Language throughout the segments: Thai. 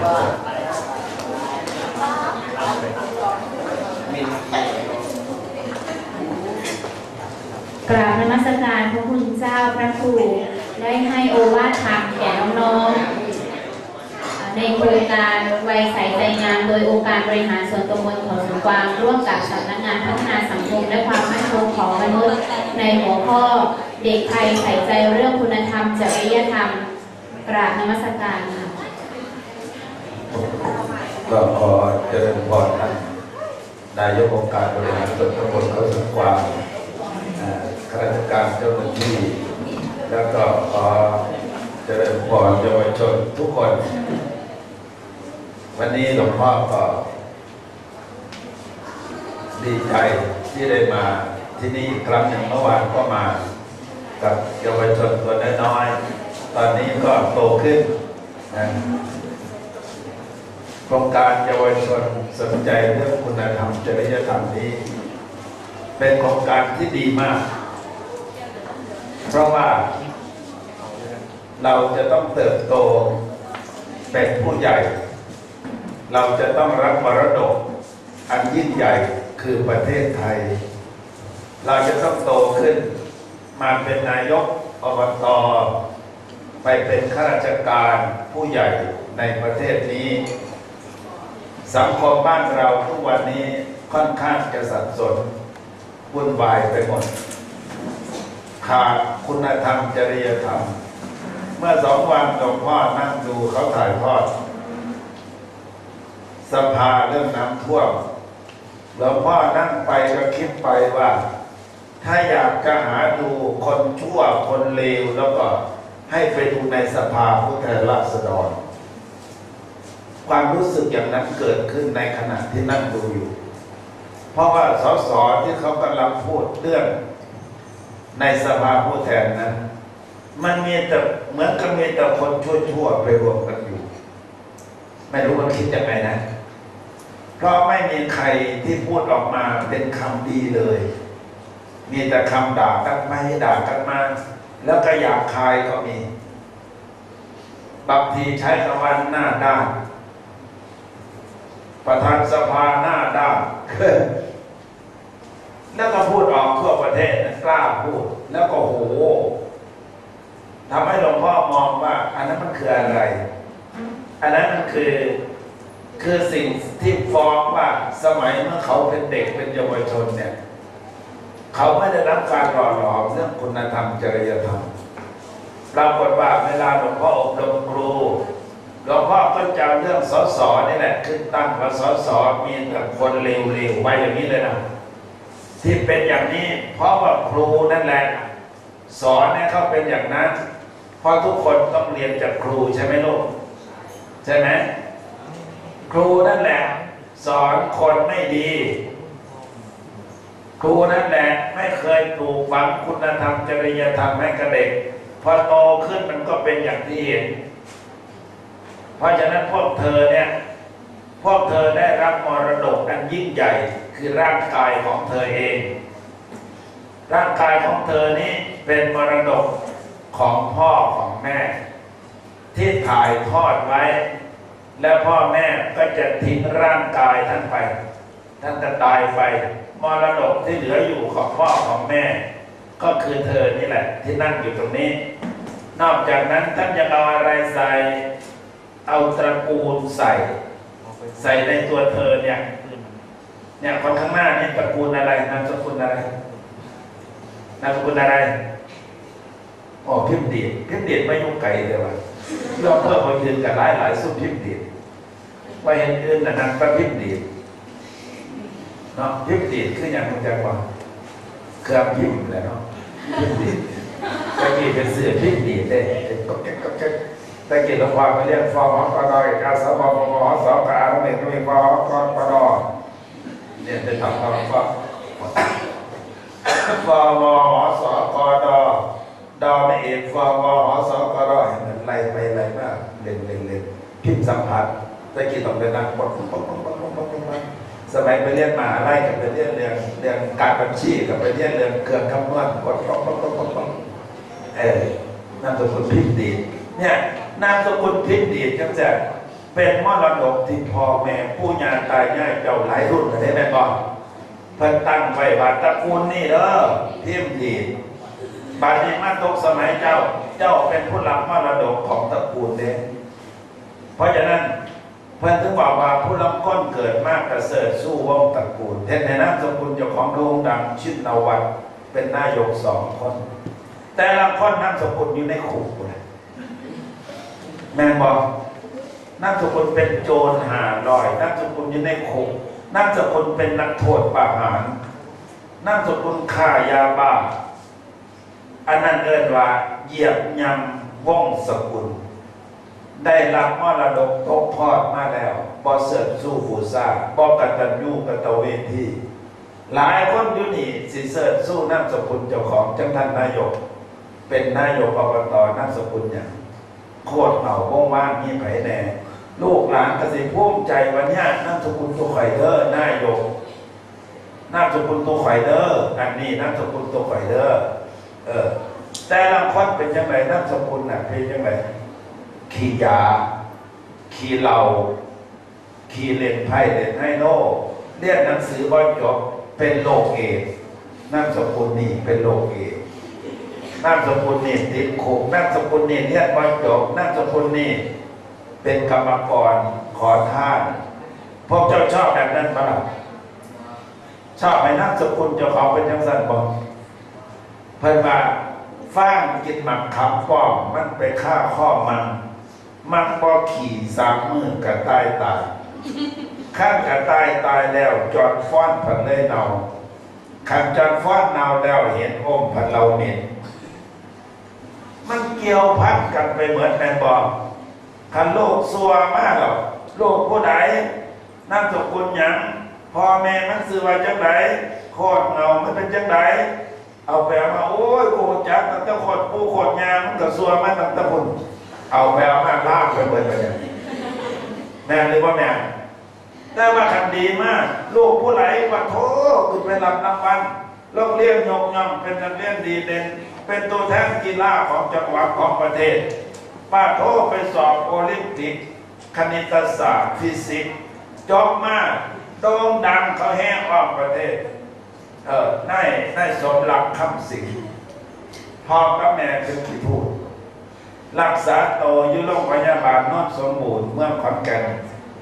กราบนมัสการพระคุณเจ้าพระครูได้ให้โอวาทธรรมแก่น้องๆในโครงการวัยใสใจงานโดยองค์การบริหารส่วนตำบลเขาสวนกวางร่วมกับสำนักงานพัฒนาสังคมและความมั่นคงของมนุษย์ในหัวข้อเด็กไทยใส่ใจเรื่องคุณธรรมจริยธรรมกราบนมัสการค่ะ ก็ขอเจริญพรท่านนายกองค์การบริหารส่วนตำบลเขาสวนกวางข้าราชการเจ้าหน้าที่ แล้วก็ขอเจริญพรเยาวชนทุกคน วันนี้หลวงพ่อก็ดีใจที่ได้มาที่นี่ครั้งหนึ่งเมื่อวานก็มากับเยาวชนตัวน้อยๆ ตอนนี้ก็โตขึ้นนะ โครงการเยาวชนสนใจเรื่องคุณธรรมจริยธรรมนี้ เป็นโครงการที่ดีมาก เพราะว่าเราจะต้องเติบโตเป็นผู้ใหญ่ เราจะต้องรับมรดก อันยิ่งใหญ่คือประเทศไทย เราจะต้องโตขึ้น มาเป็นนายกอบตไปเป็นข้าราชการผู้ใหญ่ในประเทศนี้ สังคมบ้านเราทุกวันนี้ค่อนข้างจะสับสนวุ่นวายไปหมด ขาดคุณธรรมจริยธรรม เมื่อสองวันหลวงพ่อนั่งดูเขาถ่ายทอด สภาเรื่องน้ำท่วมหลวงพ่อนั่งไปก็คิดไปว่า ถ้าอยากจะหาดูคนชั่วคนเลวแล้วก็ให้ไปดูในสภาผู้แทนราษฎร ความรู้สึกอย่างนั้นเกิดขึ้นในขณะที่นั่งดูอยู่ เพราะว่าสสที่เขากำลังพูดเรื่องในสภาผู้แทนนั้น มันมีแต่เหมือนกับมีแต่คนชั่วๆไปรวมกันอยู่ ไม่รู้ว่าคิดยังไงนะ เพราะไม่มีใครที่พูดออกมาเป็นคำดีเลย มีแต่คำด่ากันไม่ด่ากันมา แล้วก็หยาบคายก็มี บางทีใช้คำว่าหน้าด้าน ประธานสภาหน้าด้านแล้วก็พูดออกทั่วประเทศนะกล้าพูด แล้วก็โหทำให้หลวงพ่อมองว่า อันนั้นมันคืออะไร อันนั้นมันคือคือสิ่งที่ฟ้องว่าสมัยเมื่อเขาเป็นเด็กเป็นเยาวชนเนี่ย เขาไม่ได้รับการหล่อหลอมเรื่องคุณธรรมจริยธรรมปรากฏว่าเวลาหลวงพ่ออบรมครู หลวงพ่อก็จำเรื่องสสนี่แหละขึ้นตั้งว่าสสมีแต่คนเลวๆไว้อย่างนี้เลยนะที่เป็นอย่างนี้ เพราะว่าครูนั่นแหละ สอนให้เขาเป็นอย่างนั้นเพราะทุกคนต้องเรียนจากครูใช่ไหมลูกใช่ไหมครูนั่นแหละ สอนคนไม่ดี ครูนั่นแหละไม่เคยปลูกฝังคุณธรรมจริยธรรมให้กับเด็กพอโตขึ้นมันก็เป็นอย่างที่เห็น เพราะฉะนั้นพวกเธอเนี่ยพวกเธอได้รับมรดกอันยิ่งใหญ่คือร่างกายของเธอเอง ร่างกายของเธอนี้เป็นมรดกของพ่อของแม่ ที่ถ่ายทอดไว้ และพ่อแม่ก็จะทิ้งร่างกายท่านไป ท่านจะตายไปมรดกที่เหลืออยู่ของพ่อของแม่ ก็คือเธอนี่แหละ ที่นั่งอยู่ตรงนี้ นอกจากนั้นท่านจะเอาอะไรใส่ เอาตระกูลใส่ ใส่ในตัวเธอเนี่ย เนี่ยคนข้างหน้านี่ตระกูลอะไรนามสกุลอะไรนามสกุลอะไรอ๋อพิมพ์ดีดพิมพ์ดีดไม่ยุ่งไกลเลยว่ะเราเพิ่มมายืนกับหลายหลายๆสุดพิมพ์ดีดว่าเห็นอื่นแต่นั้นก็พิมพ์ดีดเนาะพิมพ์ดีดคืออย่างมันจะว่าเครื่องพิมพ์แหละเนาะพิมพ์ดีดตะกี้เป็นเสือพิมพ์ดีดเลยก็เก็บก็เก็บ ตะกี้เราความมาเรียกฟอมกดอยกาสบปปสกอาหนึ่งก็มีฟอมกกดเนี่ยจะทำคำว่าฟอมหสกดอดอไม่เอกฟอมหสกดอเห็นมันไล่ไปไล่มากเล่นเล่นเล่นพิมพ์สัมผัสตะกี้ต้องเดินนั่งปดปดปดปดปดปดสมัยไปเรียนมหาไล่กับไปเรียนเรื่องเรื่องการบัญชีกับไปเรียนเรื่องเครื่องคำนวณกดปดปดปดปดปดเออนามสกุลพิมพ์ดีเนี่ย นามสกุลพิมพ์ดีจังจะเป็นมรดกที่พ่อแม่ผู้ญาตายายเจ้าหลายรุ่นกันได้ไหมก่อนเพิ่นตั้งไว้ว่าตระกูลนี่เด้อพิมพ์ดีบัดนี้มาตกสมัยเจ้า เจ้าเป็นผู้รับมรดกของตระกูลเด้เพราะฉะนั้นเพื่นถึงบอกว่าผู้รับก้นเกิดมากประเสริฐสู้วงตระกูลเทศในนามสกุลเจ้าของโด่งดังชิดนวัตเป็นนายกสองคน แต่ละคนนามสกุลอยู่ในคุกเลย แม่บอกนามสกุลเป็นโจรหาลอยนามสกุลอยู่ในคุกนามสกุลเป็นนักโทษประหารนามสกุลฆ่ายาบ้าอันนั้นเอินว่าเหยียบยำว่องสกุล ได้รับมรดกตกทอดมาแล้วบ่เสริฐสู้ผู้สร้าบ่กตัญญูกตเวทีหลายคนอยู่นี่สิเสริฐสู้นามสกุลเจ้าของจังท่านนายก เป็นนายกอบตนามสกุลอย่าง โคตรเหมาว่องว่างมีไผแน่ลูกหลานกสิภูมิใจวันนี้ยนามสกุลตัวไข่เด้อหน้าโยกนามสกุลตัวไข่เด้ออันนี้นามสกุลตัวไข่เด้อเออ แต่ละคนเป็นยังไงนามสกุลน่ะเป็นยังไงขี่ยา ขี่เหล้าขี่เล่นไพ่เล่นไฮโลเรียนหนังสือบอจบเป็นโรคเอดส์นาสกุลนี่เป็นโรคเอดส์ นามสกุลนี่ติดคุกนามสกุลนี่เรียนบอจบนามสกุลนี่เป็นกรรมกรขอทานพวกเจ้าชอบแบบนั้นปะล่ะชอบไหมนามสกุลเจ้าของเป็นยังสันบอกเพิ่นว่าฟ้างกินหมักขับป้อมมันไปฆ่าข้อมัน มันบ่ขี่สามมือกับตายตายข้างกับตายตายแล้วจอดฟ้อนผันเลยเนาขันจอดฟ้อนเนาแล้วเห็นอมผันเราเหม็น มันเกี่ยวพันกันไปเหมือนแมนบอกขันโลกซัวมากหรอกโลกผู้ใดนั่นสกุลหยังพ่อแม่มันซื้อไว้จังไดโคตรเงามันเป็นจังไดเอาไปเอามาโอ้ยกูจักตั้งแต่โคตรผู้โคตรยางมันก็ซัวมาตั้งแต่พุ่นเอาไปเอามาลากไปเบิดไปเนี่ยแม่หรือว่าแม่แต่ว่าคันดีมากลูกผู้ไหลว่าโทคือไปรับรางวัลโรงเรียนยกย่องเป็นนักเรียนดีเด่นเป็นตัวแทนกีฬาของจังหวัดของประเทศ ป้าโทไปสอบโอลิมปิก คณิตศาสตร์ฟิสิกส์จบมาโด่งดังเขาแห้งออกประเทศ เออนายนายสมรักคำสิงพ่อกับแม่เป็นขี้พูด รักษาโตอยู่โรงพยาบาลนอนสมบูรณ์เมื่อขอนแก่น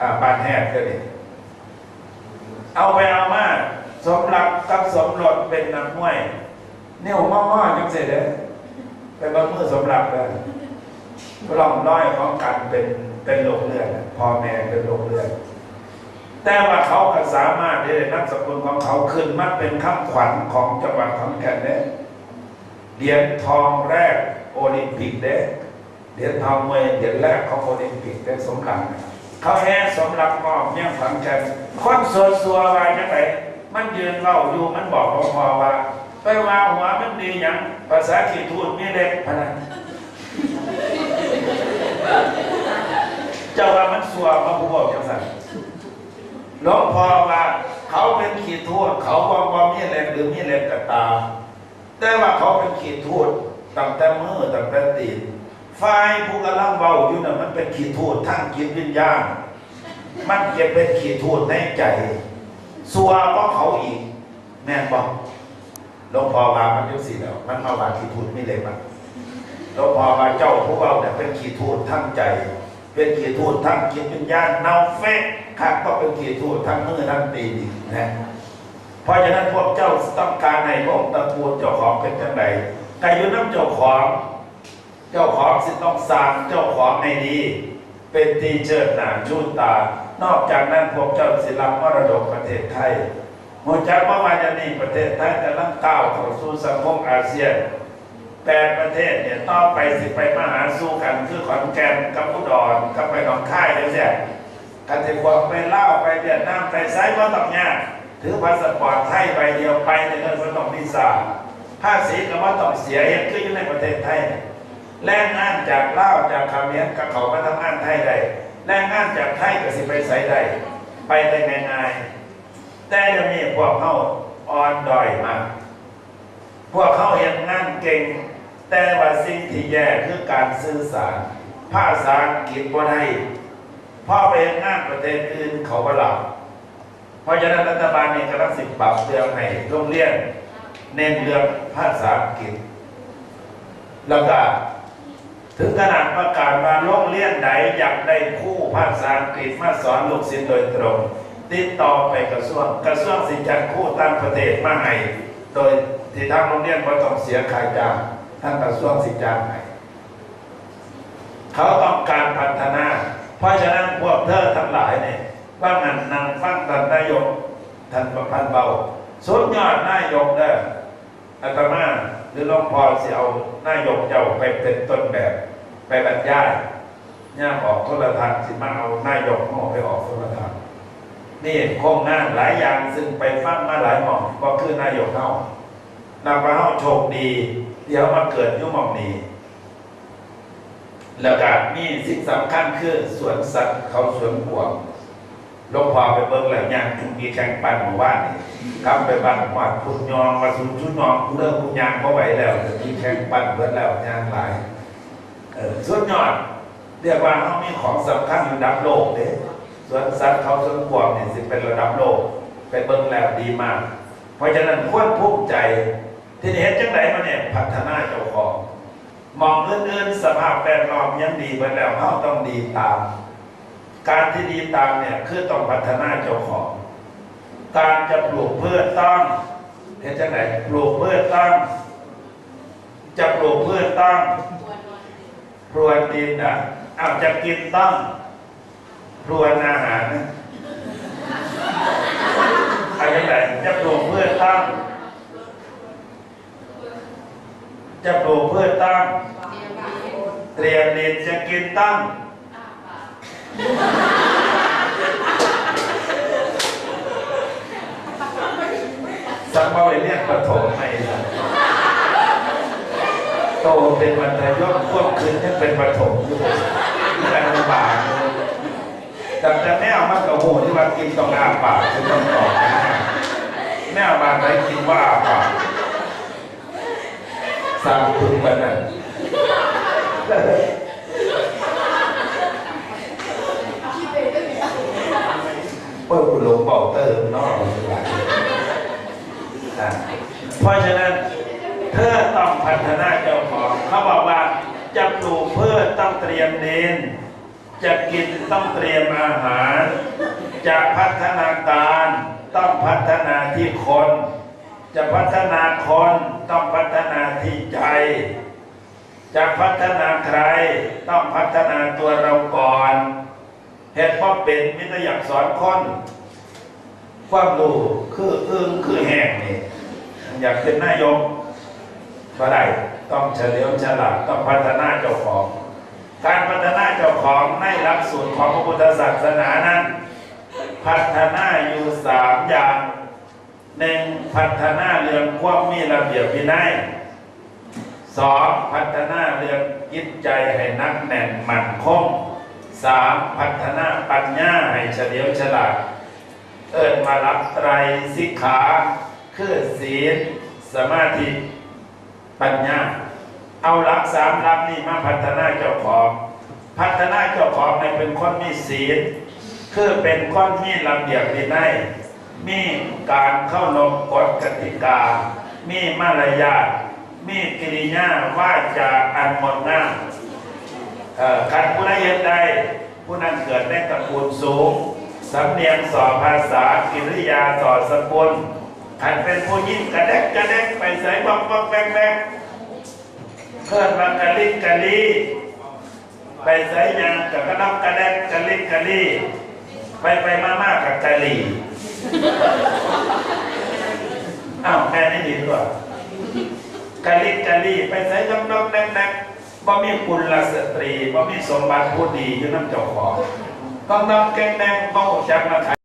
อ่าบ้านแฮดก็ดีเอาไปเอามาสมรักกับสมรสเป็นนักมวย เนี่ยหัวง้อๆจังเสร็จเลยไปเบางมือสมรักเลยร่องน้อยของกันเป็นเป็นโรคเลือดพ่อแม่เป็นโรคเลือดแต่ว่าเขาก็สามารถที่จะนำสกุลของเขาขึ้นมาเป็นคำขวัญของจังหวัดขอนแก่นเนี่ยเหรียญทองแรกโอลิมปิกเด้เหรียญทองเมวยเหรียญแรกของโอลิมปิกได้สมหลังเขาแห่สมหลังมอบเนี่ยฝังใจคนสัวสัวๆว่าจังไงมันยืนเล่าอยู่มันบอกพอพอว่า ไปว่าหัวมันดีหยังภาษาขีทูดมีเล็กพะนันเจ้าว่ามันสัวมาผู้บอกจังสันหลวงพ่อว่าเขาเป็นขีดทูดเขาบอกว่ามีเล็กหรือมีเล็กกระตา แต่ว่าเขาเป็นขีดทูดตั้งแต่มือตั้งแต่ตีนฝ่ายผู้กำลังเบาอยู่น่ะมันเป็นขีดทูดทั้งจิตวิญญาณมันเก็บเป็นขีดทูดในใจสัวก็เขาอีกแม่นบอกห ลวงพ่อว่ามันยุสิแล้ว มันมาว่าขีดทูดไม่เลยมันหลวงพ่อว่าเจ้าผู้เบาเนี่ยเป็นขีดทูดทั้งใจ เป็นขีดทูดทั้งจิตวิญญาณเนาเฟะข้าก็เป็นขีดทูดทั้งมือทั้งตีนอีกนะเพราะฉะนั้นพวกเจ้าต้องการในพวกตระกูลเจ้าของเป็นจังไดกายุน้ำเจ้าของ เจ้าของสิต้องสร้างเจ้าของให้ดีเป็นตีเจิดหนาชูตา นอกจากนั้นพวกเจ้าศิลปมรดกประเทศไทย หัวใจเมื่อวานนี้ประเทศไทยกำลังก้าวเข้าสู่สังคมอาเซียนแปดประเทศเนี่ยต่อไปสิไปมาหาสู้กันคือขอนแก่นกับอุดรกับไปหนองคายเลยเนี่ยกันที่พวกไปเล่าไปเวียดนามไปไซต์ว่าต้องยากถือพาสปอร์ตไทยใบเดียวไปในเรื่องต้องวีซ่าภาษีก็ว่าต้องเสียเองคืออยู่ในประเทศไทยเนี่ยแรงงานจากเล่าจากเขมรกับเขามาทำงานไทยได้แรงงานจากไทยก็สิไปใส่ได้ไปได้ง่ายๆ แต่เดี๋ยวนี้พวกเขาอ่อนด้อยมาก พวกเขาเห็นงานเก่ง แต่ว่าสิ่งที่แย่คือการสื่อสาร ภาษาอังกฤษบ่ได้พ่อไปเฮ็ดงานประเทศอื่นเขาบ่หลับเพราะฉะนั้นรัฐบาลนี่กำลังสิปรับเรื่องให้โรงเรียนเน้นเรื่องภาษาอังกฤษแล้วก็ถึงขนาดประกาศว่าโรงเรียนใดอยากได้คู่ภาษาอังกฤษมาสอนลูกศิษย์โดยตรง ติดต่อไปกระทรวงกระทรวงสิจัดคู่ต่างประเทศมาให้โดยที่ทางโรงเรียนไม่ต้องเสียค่าจ้างทางกระทรวงสิจ้างให้เขาต้องการพัฒนา เพราะฉะนั้นพวกเธอทั้งหลายเนี่ยว่างันนางฟังตันนายกท่านประพันธ์เบาสุดยอดนายกเด้ออาตมาหรือหลวงพ่อสิเอานายกเจ้าไปเป็นต้นแบบ ไปบรรยายย่างออกโทรทัศน์สิมาเอานายกมาไปออกโทรทัศน์ นี่โครงงาหลายอย่างซึ่งไปฟังมาหลายหม่อมก็คือนายกเฮาเราไปเฮาโชคดี เดี๋ยวมาเกิดยุ่หม่อมนี้แล้วก็มีสิ่งสำคัญคือสวนสัตว์เขาสวนหวงหลวงพ่อไปเบิ่งแล้วย่างมีแข่งปั่นหมู่บ้านนี่ครับไปบ้านหวาดคุณยองมาสุนชุนยองกูเริ่มกูยางเขาไหวแล้วจะมีแข่งปั่นเบิดแล้วย่างหลายเออสุดยอดเรียกว่าเขามีของสำคัญระดับโลกเด้ สวนสัตว์เขาสวนกวางเนี่ยสิเป็นระดับโลกไปเบิ่งแล้วดีมาก เพราะฉะนั้นควรภูมิใจ ที่เห็นจังไหนมาเนี่ยพัฒนาเจ้าของ มองอื่นๆสภาพแวดล้อมยังดีไปแล้วเขาต้องดีตาม การที่ดีตามเนี่ยคือต้องพัฒนาเจ้าของ การจะปลูกพืชต้องเห็นจังไหนปลูกพืชต้องจะปลูกพืชต้องพรวนดินอะอาจจะกินต้องพ รวนอาหารนะอะไรไหนจะปลูกพืชต้องจะปลูกพืชต้องเตรียมดินจะกินตั้งสัมภเวเรียนปฐมไม่โตเป็นมัธยมควบคืนยังเป็นปฐมอยู่แต่ลำบาก เลยแต่แต่แม่เอามากระโหที่ว่ากินต้องอาปากจะต้องตอบนะแม่เอามาไหนกินว่าอาปากสร้างพึงมันนั่นเปิดคุณหลงบอกเติมนอกหลายอะเพราะฉะนั้นเธอต้องพัฒนาเจ้าของ เขาบอกว่าจะปลูกพืชต้องเตรียมดิน จะกินต้องเตรียมอาหาร จะพัฒนาการต้องพัฒนาที่คน จะพัฒนาคนต้องพัฒนาที่ใจ จะพัฒนาใครต้องพัฒนาตัวเราก่อนเหตุเพราะเป็นมิตรอยากสอนคนความรู้คืออึ้งคือแห้งนี่อยากเป็นนายกก็ได้ต้องเฉลียวฉลาดต้องพัฒนาเจ้าของ การพัฒนาเจ้าของในหลักสูตรของพระพุทธศาสนานั้น พัฒนาอยู่สามอย่างหนึ่งพัฒนาเรื่องความมีระเบียบวินัยสองพัฒนาเรื่องจิตใจให้นักแน่นมั่นคงสามพัฒนาปัญญาให้เฉลียวฉลาด เอิญมารับไตรสิกขา คือศีล สมาธิ ปัญญา เอาหลักสามหลักนี้มาพัฒนาเจ้าของ พัฒนาเจ้าของให้เป็นคนมีศีลคือเป็นคนมีระเบียบวินัยมีการเข้ารบกฎกติกา มีมารยาทมีกิริยาว่าจาอันงดงามเอ่อการผู้ใดเฮ็ดใดผู้นั้นเกิดในตระกูลสูงสำเนียงสอภาษากิริยาสอสกุลขันเป็นผู้ยิ่งกระแดกกระแดกไปใส่บอกบอกแบกแบก เพิ่อนมากะลิกะลีไปใส่ยังกับกระดับกระแดกกะลิกะลีไปไปมามากับกะลีอ้าวแค่นี้ดีกว่ากะลิกะลีไปใส่ดอกดอกแดกแดกบ่มีคุณลสตรีบ่มีสมบัติผู้ดีอยู่น้ำเจ้าของต้องต้องแกงแดงต้องจักมาขาย